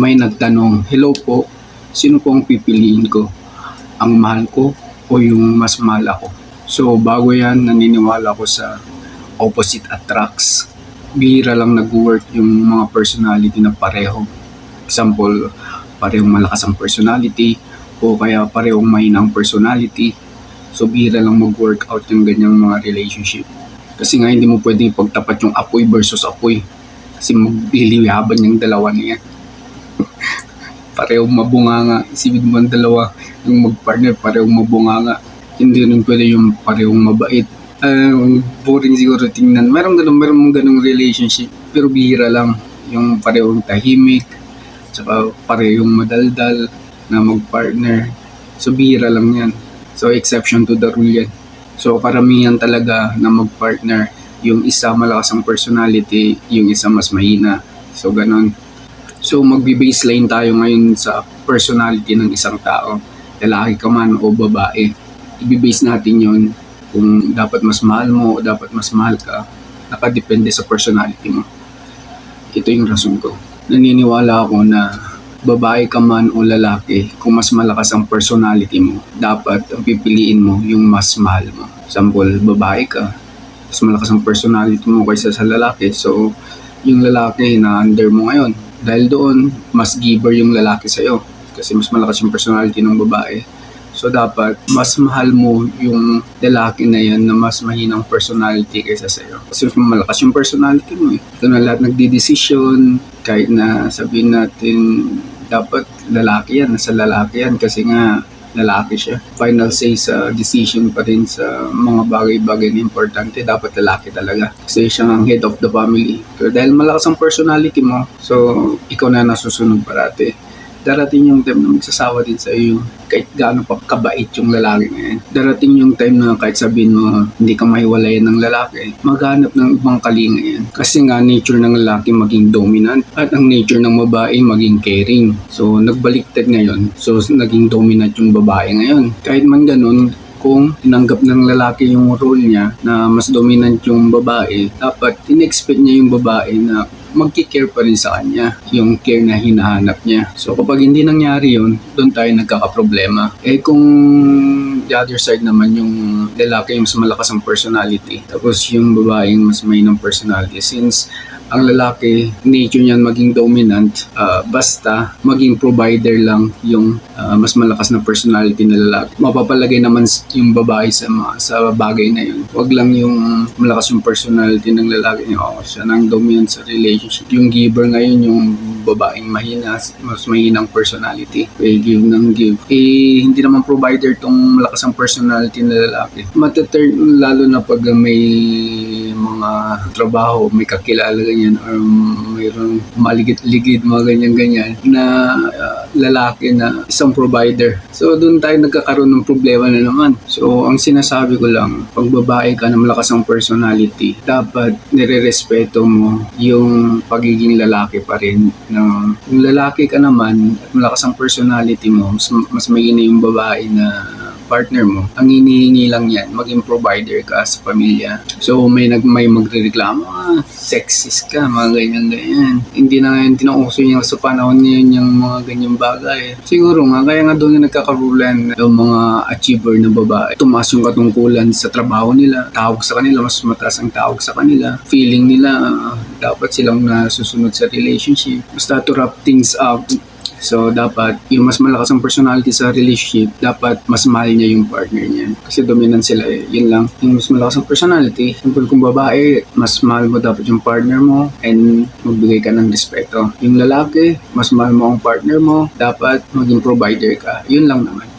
may nagtanong, Hello po, sino po ang pipiliin ko? Ang mahal ko o yung mas mahal ako? So bago yan, naniniwala ko sa opposite attracts. Bihira lang nag-work yung mga personality na pareho. Example, parehong malakas ang personality o kaya parehong mahina ang personality. So bihira lang mag-work out yung ganyang mga relationship. Kasi nga hindi mo pwedeng ipagtapat yung apoy versus apoy. Kasi magliliyaban yung dalawa niya. Parehong mabunganga. Isipin mo ang dalawa yung mag-partner, parehong mabunganga. Hindi rin pwede yung parehong mabait. Ah, boring siguro tingnan. Meron ganun, meron ganung relationship. Pero bihira lang. Yung parehong tahimik. Tsaka parehong madaldal na mag-partner. So bihira lang yan. So exception to the rule yan. So karamihan talaga na mag-partner, yung isa malakas ang personality, yung isa mas mahina. So ganon. So magbi-baseline tayo ngayon sa personality ng isang tao. Lalaki ka man o babae. Ibi-base natin yon kung dapat mas mahal mo o dapat mas mahal ka. Nakadepende sa personality mo. Ito yung rason ko. Naniniwala ako na babae ka man o lalaki, kung mas malakas ang personality mo, dapat ang pipiliin mo yung mas mahal mo. Example, babae ka, mas malakas ang personality mo kaysa sa lalaki. So, yung lalaki na under mo ngayon. Dahil doon, mas giver yung lalaki sa'yo. Kasi mas malakas yung personality ng babae. So, dapat mas mahal mo yung lalaki na yan na mas mahinang personality kaysa sa'yo. Kasi mas malakas yung personality mo eh. Ito na lahat nagdi-decision, kahit na sabihin natin dapat lalaki yan, nasa lalaki yan kasi nga lalaki siya. Final say sa decision pa rin sa mga bagay-bagay na importante, dapat lalaki talaga. Kasi siya ang head of the family. Pero dahil malakas ang personality mo, so ikaw na nasusunod parati. Darating yung time na magsasawa din sa iyo kahit gaano pa kabait yung lalaki na yan. Darating yung time na kahit sabihin mo hindi ka mahiwalayan ng lalaki, maghanap ng ibang kalinga yan. Kasi nga nature ng lalaki maging dominant at ang nature ng babae maging caring. So nagbaliktad ngayon. So naging dominant yung babae ngayon. Kahit man ganun, kung tinanggap ng lalaki yung role niya na mas dominant yung babae, dapat in-expect niya yung babae na magkikare pa rin sa kanya, yung care na hinahanap niya. So kapag hindi nangyari yun, doon tayo nagkakaproblema. Eh kung the other side naman yung lalaki yung mas malakas ang personality, tapos yung babae yung mas may ng personality, since ang lalaki, nature niyan maging dominant, ah, basta maging provider lang yung ah, mas malakas na personality na lalaki. Mapapalagay naman yung babae sa, mga, sa bagay na yun. Huwag lang yung malakas yung personality ng lalaki. Oh, siya nang dominant sa relationship. Yung giver ngayon, yung babaeng mahina, mas mahinang personality. Eh, give ng give. Eh, hindi naman provider tong malakas ang personality na lalaki. Mataturn, lalo na pag may mga trabaho, may kakilala ganyan, or mayroong maligid-ligid, mga ganyan-ganyan, na uh, lalaki na isang provider. So, doon tayo nagkakaroon ng problema na naman. So, ang sinasabi ko lang, pag babae ka na malakas ang personality, dapat nire-respeto mo yung pagiging lalaki pa rin. Na, yung lalaki ka naman, malakas ang personality mo, mas, mas maina yung babae na partner mo, ang hinihingi lang yan, maging provider ka sa pamilya. So, may nag may magrereklamo, ah, sexist ka, mga ganyan-ganyan. Hindi na ngayon tinauso niya sa panahon ngayon yung mga ganyang bagay. Siguro nga, kaya nga doon yung nagkakarulan yung mga achiever na babae. Tumaas yung katungkulan sa trabaho nila, tawag sa kanila, mas mataas ang tawag sa kanila. Feeling nila, ah, dapat silang nasusunod sa relationship. Basta to wrap things up, So, dapat, yung mas malakas ang personality sa relationship, dapat mas mahal niya yung partner niya. Kasi dominant sila eh. Yun lang. Yung mas malakas ang personality, simple kung babae, mas mahal mo dapat yung partner mo and magbigay ka ng respeto. Yung lalaki, mas mahal mo ang partner mo, dapat maging provider ka. Yun lang naman.